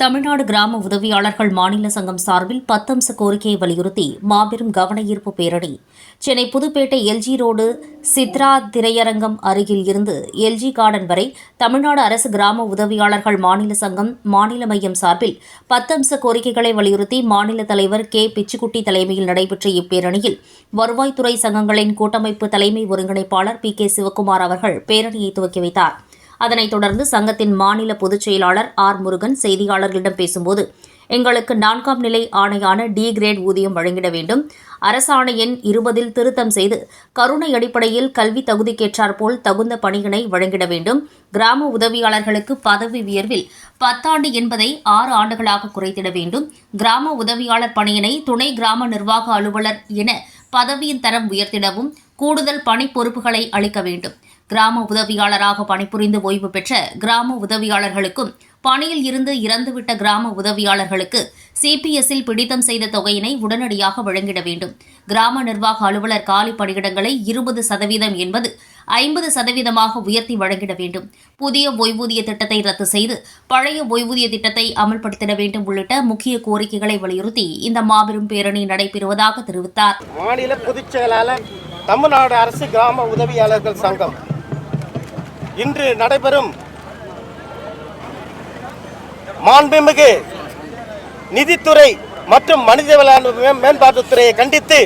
தமிழ்நாடு கிராம உதவியாளர்கள் மாநில சங்கம் சார்பில் பத்தம்ச கோரிக்கையை வலியுறுத்தி மாபெரும் கவன ஈர்ப்பு பேரணி. சென்னை புதுப்பேட்டை எல்ஜி ரோடு சித்ரா திரையரங்கம் அருகில் இருந்து எல்ஜி கார்டன் வரை தமிழ்நாடு அரசு கிராம உதவியாளர்கள் மாநில சங்கம் மாநில மையம் சார்பில் பத்தம்ச கோரிக்கைகளை வலியுறுத்தி மாநில தலைவர் கே. பிச்சுக்குட்டி தலைமையில் நடைபெற்ற இப்பேரணியில் வருவாய்த்துறை சங்கங்களின் கூட்டமைப்பு தலைமை ஒருங்கிணைப்பாளர் பி. கே. சிவக்குமார் அவர்கள் பேரணியை துவக்கி வைத்தார். அதனைத் தொடர்ந்து சங்கத்தின் மாநில பொதுச் செயலாளர் ஆர் முருகன் செய்தியாளர்களிடம் பேசும்போது எங்களுக்கு நான்காம் நிலை ஆணையான டி கிரேட் ஊதியம் வழங்கிட வேண்டும். அரசாணை எண் இருபதில் திருத்தம் செய்து கருணை அடிப்படையில் கல்வி தகுதிக்கேற்றாற்போல் தகுந்த பணியினை வழங்கிட வேண்டும். கிராம உதவியாளர்களுக்கு பதவி உயர்வில் பத்தாண்டு என்பதை ஆறு ஆண்டுகளாக குறைத்திட வேண்டும். கிராம உதவியாளர் பணியினை துணை கிராம நிர்வாக அலுவலர் என பதவியின் தரம் உயர்த்திடவும் கூடுதல் பணி பொறுப்புகளை அளிக்க வேண்டும். கிராம உதவியாளராக பணிபுரிந்து ஓய்வு பெற்ற கிராம உதவியாளர்களுக்கும் பணியில் இருந்து இறந்துவிட்ட கிராம உதவியாளர்களுக்கு சிபிஎஸ்இல் பிடித்தம் செய்த தொகையினை உடனடியாக வழங்கிட வேண்டும். கிராம நிர்வாக அலுவலர் காலி பணியிடங்களை இருபது சதவீதம் என்பது ஐம்பது சதவீதமாக உயர்த்தி வழங்கிட வேண்டும். புதிய ஓய்வூதிய திட்டத்தை ரத்து செய்து பழைய ஓய்வூதிய திட்டத்தை அமல்படுத்திட வேண்டும் உள்ளிட்ட முக்கிய கோரிக்கைகளை வலியுறுத்தி இந்த மாபெரும் பேரணி நடைபெறுவதாக தெரிவித்தார். மாநில பொதுச் செயலாளர் தமிழ்நாடு அரசு கிராம உதவியாளர்கள் சங்கம். இன்று நடைபெறும் மாண்புமிகு நிதித்துறை மற்றும் மனிதவள மேம்பாட்டுத்துறையை கண்டித்து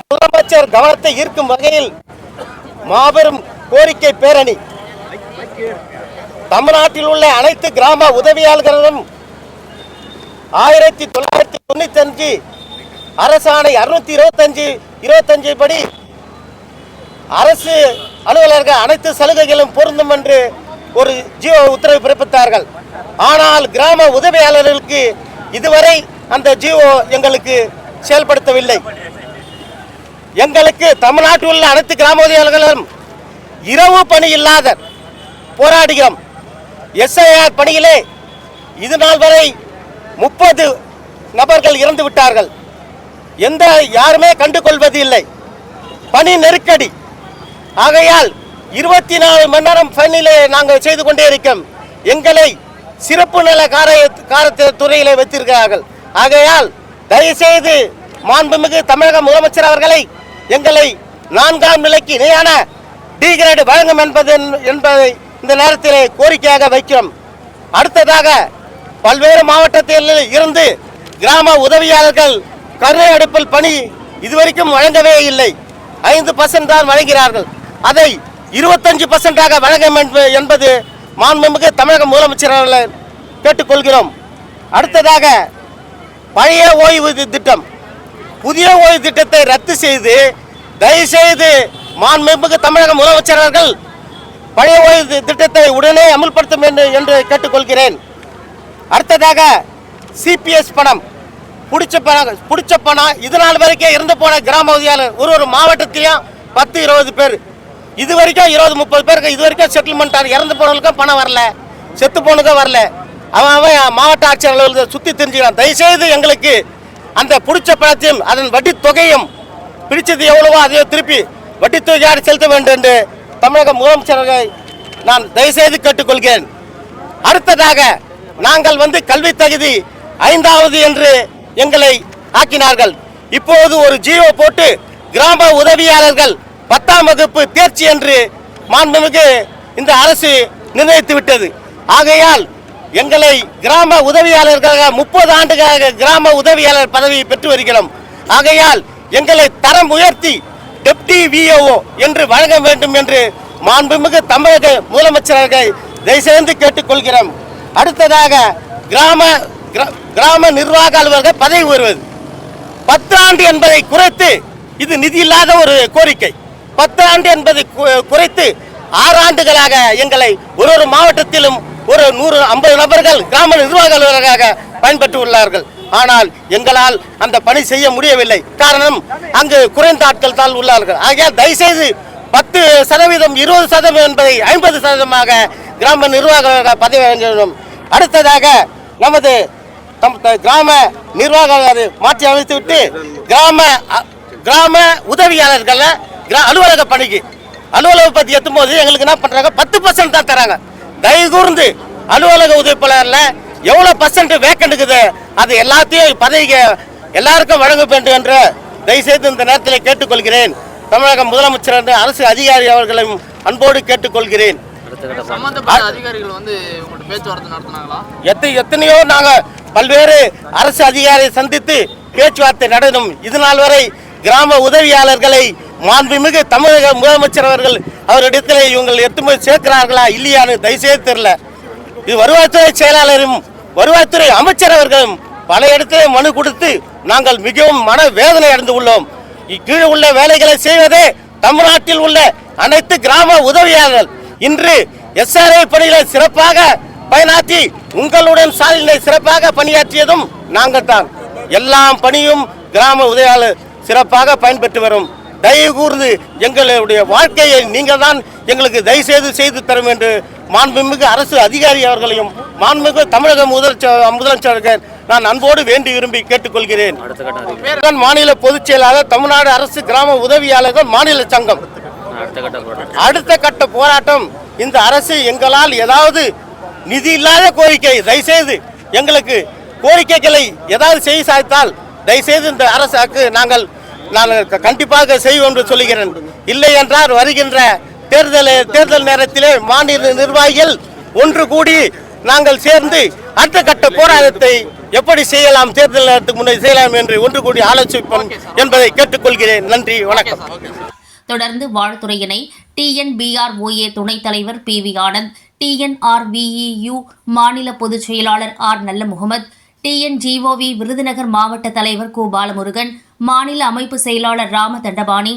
முதலமைச்சர் கவனத்தை ஈர்க்கும் வகையில் மாபெரும் கோரிக்கை பேரணி. தமிழ்நாட்டில் உள்ள அனைத்து கிராம உதவியாளர்களும் ஆயிரத்தி தொள்ளாயிரத்தி தொண்ணூத்தி அஞ்சு அரசாணை அறுநூத்தி இருபத்தஞ்சு இருபத்தஞ்சு படி அரசு அலுவலர்கள் அனைத்து சலுகைகளும் பொருந்தும் என்று ஒரு ஜியோ உத்தரவு பிறப்பித்தார்கள். ஆனால் கிராம உதவியாளர்களுக்கு இதுவரை அந்த ஜியோ எங்களுக்கு செயல்படுத்தவில்லை. எங்களுக்கு தமிழ்நாட்டில் உள்ள அனைத்து கிராம உதவியாளர்களும் இரவு பணி இல்லாத போராடுகிறோம் எஸ்ஐஆர் பணியிலே இது நாள் வரை முப்பது நபர்கள் இறந்து விட்டார்கள் எந்த யாருமே கண்டுகொள்வது இல்லை பணி நெருக்கடி ஆகையால் இருபத்தி நாலு மணி நேரம் பணியிலே நாங்கள் செய்து கொண்டே இருக்கோம். எங்களை சிறப்பு நல கார கார துறையிலே வைத்திருக்கிறார்கள். ஆகையால் தயவுசெய்து மாண்புமிகு தமிழக முதலமைச்சர் அவர்களை எங்களை நான்காம் நிலைக்கு இணையான டி கிரேடு வழங்கும் என்பது என்பதை இந்த நேரத்திலே கோரிக்கையாக வைக்கிறோம். அடுத்ததாக பல்வேறு மாவட்டத்தில் இருந்து கிராம உதவியாளர்கள் கருணை அடுப்பில் பணி இதுவரைக்கும் வழங்கவே இல்லை. ஐந்து பர்சன்ட் தான் வழங்கிறார்கள். அதை இருபத்தஞ்சு பர்சன்டாக வழங்க என்பது மாண்புமிகு தமிழக முதலமைச்சர் அவர்களை கேட்டுக்கொள்கிறோம். அடுத்ததாக பழைய ஓய்வூதிய திட்டம். புதிய ஓய்வு திட்டத்தை ரத்து செய்து தயவுசெய்து மாண்புமிகு தமிழக முதலமைச்சர் அவர்கள் பழைய ஓய்வு திட்டத்தை உடனே அமுல்படுத்தும் என்று என்று கேட்டுக்கொள்கிறேன். அடுத்ததாக சிபிஎஸ் பணம். பிடிச்ச பணம் பிடிச்ச பணம். இது நாள் வரைக்கும் இருந்து போன கிராம ஒரு ஒரு மாவட்டத்திலையும் பத்து இருபது பேர் இது வரைக்கும் இருபது முப்பது பேருக்கு இது வரைக்கும் செட்டில்மெண்ட் ஆகும் இறந்து போனவங்களுக்கும் பணம் வரல. செத்து போனதுக்கும் வரல. அவன் அவன் மாவட்ட ஆட்சியர் அலுவலகத்தை சுற்றி தெரிஞ்சுக்கிறான். தயவுசெய்து எங்களுக்கு அந்த பிடிச்ச பணத்தையும் அதன் வட்டி தொகையும் பிடிச்சது எவ்வளவோ அதையோ திருப்பி வட்டி தொகையாக செலுத்த வேண்டும் என்று தமிழக முதலமைச்சர்களை நான் தயவுசெய்து கேட்டுக்கொள்கிறேன். அடுத்ததாக நாங்கள் வந்து கல்வி தகுதி ஐந்தாவது என்று எங்களை ஆக்கினார்கள். இப்போது ஒரு ஜியோ போட்டு கிராம உதவியாளர்கள் பத்தாம் வகுப்பு தேர்ச்சி என்று மாண்புமிகு இந்த அரசு நிர்ணயித்து விட்டது. ஆகையால் எங்களை கிராம உதவியாளர்களாக முப்பது ஆண்டுகளாக கிராம உதவியாளர் பதவியை பெற்று வருகிறோம். ஆகையால் எங்களை தரம் உயர்த்தி டெப்டி விஓஓ என்று வழங்க வேண்டும் என்று மாண்புமிகு தமிழக முதலமைச்சரை தயவுசெய்து கேட்டுக்கொள்கிறோம். அடுத்ததாக கிராம கிரா- கிராம நிர்வாக அலுவலர்கள் பதவி உயர்வது. பத்து ஆண்டு என்பதை குறைத்து இது நிதி இல்லாத ஒரு கோரிக்கை. பத்து ஆண்டு என்பதை குறைத்து ஆறு ஆண்டுகளாக எங்களை ஒரு ஒரு மாவட்டத்திலும் ஒரு நூறு ஐம்பது நபர்கள் கிராம நிர்வாக அலுவலராக பயன்பெற்று உள்ளார்கள் ஆனால் எங்களால் அந்த பணி செய்ய முடியவில்லை. காரணம் அங்கு குறைந்த ஆட்கள் தான் உள்ளார்கள். ஆகையால் தயவுசெய்து பத்து சதவீதம் இருபது சதவீதம் என்பதை ஐம்பது சதவீதமாக கிராம நிர்வாக பதவி வேண்டும். அடுத்ததாக நமது தம் கிராம நிர்வாக மாற்றி அமைத்துவிட்டு கிராம கிராம உதவியாளர்களை அலுவலக பணிக்கு. அலுவலக பத்தி எத்தும் போது எங்களுக்கு என்ன பண்றாங்க? பத்து பர்சன்ட் தான் தராங்க. தயவு கூர்ந்து அலுவலக உதவிப்பாளர்ல எவ்வளவு பர்சன்ட் வேக்கண்ட் இருக்குது? அது எல்லாத்தையும் பதவிக்கு எல்லாருக்கும் வழங்க வேண்டும் என்று தயவுசெய்து இந்த நேரத்தில் கேட்டுக்கொள்கிறேன். தமிழக முதலமைச்சர் என்று அரசு அதிகாரி அவர்களையும் அன்போடு கேட்டுக்கொள்கிறேன். எத்தனையோ நாங்க பல்வேறு அரசு அதிகாரியை சந்தித்து பேச்சுவார்த்தை நடந்தும் இது நாள் வரை கிராம உதவியாளர்களை மாண்புமிகு தமிழக முதலமைச்சர் அவர்கள் அவரிடத்தில் இவங்கள் எட்டுமே சேர்க்கிறார்களா இல்லையான்னு தயவுசெய்து தெரியல. இது வருவாய்த்துறை செயலாளரும் வருவாய்த்துறை அமைச்சர் அவர்களும் பல இடத்திலே மனு கொடுத்து நாங்கள் மிகவும் மன வேதனை அடைந்து உள்ளோம். கீழே உள்ள வேலைகளை செய்வதே தமிழ்நாட்டில் உள்ள அனைத்து கிராம உதவியாளர்கள். இன்று எஸ்ஆர்ஐ பணிகளை சிறப்பாக பயனாற்றி உங்களுடன் சாலையினை சிறப்பாக பணியாற்றியதும் நாங்கள் தான் எல்லாம் பணியும் கிராம உதவியாளர் சிறப்பாக பயன்பெற்று வரும். தயவு கூர்ந்து எங்களுடைய வாழ்க்கையை நீங்கள் தான் எங்களுக்கு தயவு செய்து செய்து தரும் என்று மாண்புமிகு அரசு அதிகாரி அவர்களையும் மாண்புமிகு தமிழக முதலமைச்சர் முதலமைச்சர்கள் நான் அன்போடு வேண்டி விரும்பி கேட்டுக்கொள்கிறேன். மாநில பொதுச் செயலாளர் தமிழ்நாடு அரசு கிராம உதவியாளர்கள் மாநில சங்கம். அடுத்த கட்ட போராட்டம். இந்த அரசு எங்களால் ஏதாவது நிதி இல்லாத கோரிக்கை தயவுசெய்து எங்களுக்கு கோரிக்கைகளை ஏதாவது செய்ய சாய்த்தால் தயவுசெய்து இந்த அரசுக்கு நாங்கள் நான் கண்டிப்பாக செய்வோம் என்று சொல்லுகிறேன். இல்லை என்றால் வருகின்ற தேர்தல் தேர்தல் நேரத்திலே மாநில நிர்வாகிகள் ஒன்று கூடி நாங்கள் சேர்ந்து அடுத்த கட்ட போராட்டத்தை எப்படி செய்யலாம் தேர்தல் நேரத்துக்கு முன்னே செய்யலாம் என்று ஒன்று கூடி ஆலோசிப்போம் என்பதை கேட்டுக்கொள்கிறேன். நன்றி வணக்கம். தொடர்ந்து வாழ்த்துறையினை டிஎன்பிஆர்ஓஏ துணைத் தலைவர் பி வி ஆனந்த் டிஎன்ஆர்விஇயு மாநில பொதுச் செயலாளர் ஆர் நல்ல முகமது டிஎன்ஜிஓவி விருதுநகர் மாவட்ட தலைவர் கு பாலமுருகன் மாநில அமைப்பு செயலாளர் ராம தண்டபாணி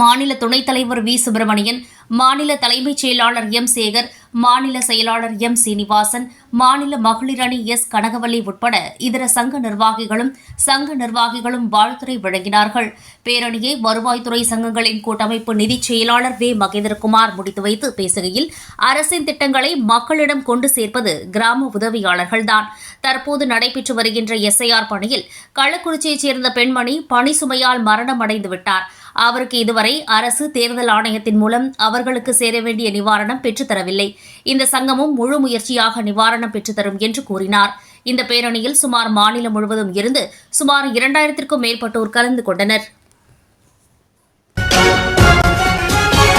மாநில துணைத் தலைவர் வி. சுப்பிரமணியன் மாநில தலைமைச் செயலாளர் எம். சேகர் மாநில செயலாளர் எம். சீனிவாசன் மாநில மகளிர் அணி எஸ். கனகவல்லி உட்பட இதர சங்க நிர்வாகிகளும் சங்க நிர்வாகிகளும் வாழ்த்துறை வழங்கினார்கள். பேரணியை வருவாய்த்துறை சங்கங்களின் கூட்டமைப்பு நிதிச் செயலாளர் வே. மகேந்திரகுமார் முடித்து வைத்து பேசுகையில் அரசின் திட்டங்களை மக்களிடம் கொண்டு சேர்ப்பது கிராம உதவியாளர்கள்தான். தற்போது நடைபெற்று வருகின்ற எஸ்ஐஆர் பணியில் கள்ளக்குறிச்சியைச் சேர்ந்த பெண்மணி பணி சுமையால் மரணம் விட்டார் அவருக்கு இதுவரை அரசு தேர்தல் ஆணையத்தின் மூலம் அவர்களுக்கு சேர வேண்டிய நிவாரணம் பெற்றுத்தரவில்லை இந்த சங்கமும் முழு முயற்சியாக நிவாரணம் பெற்றுத்தரும் என்று கூறினார். இந்த பேரணியில் சுமார் மாநிலம் முழுவதும் இருந்து சுமார் இரண்டாயிரத்திற்கும் மேற்பட்டோர் கலந்து கொண்டனர்.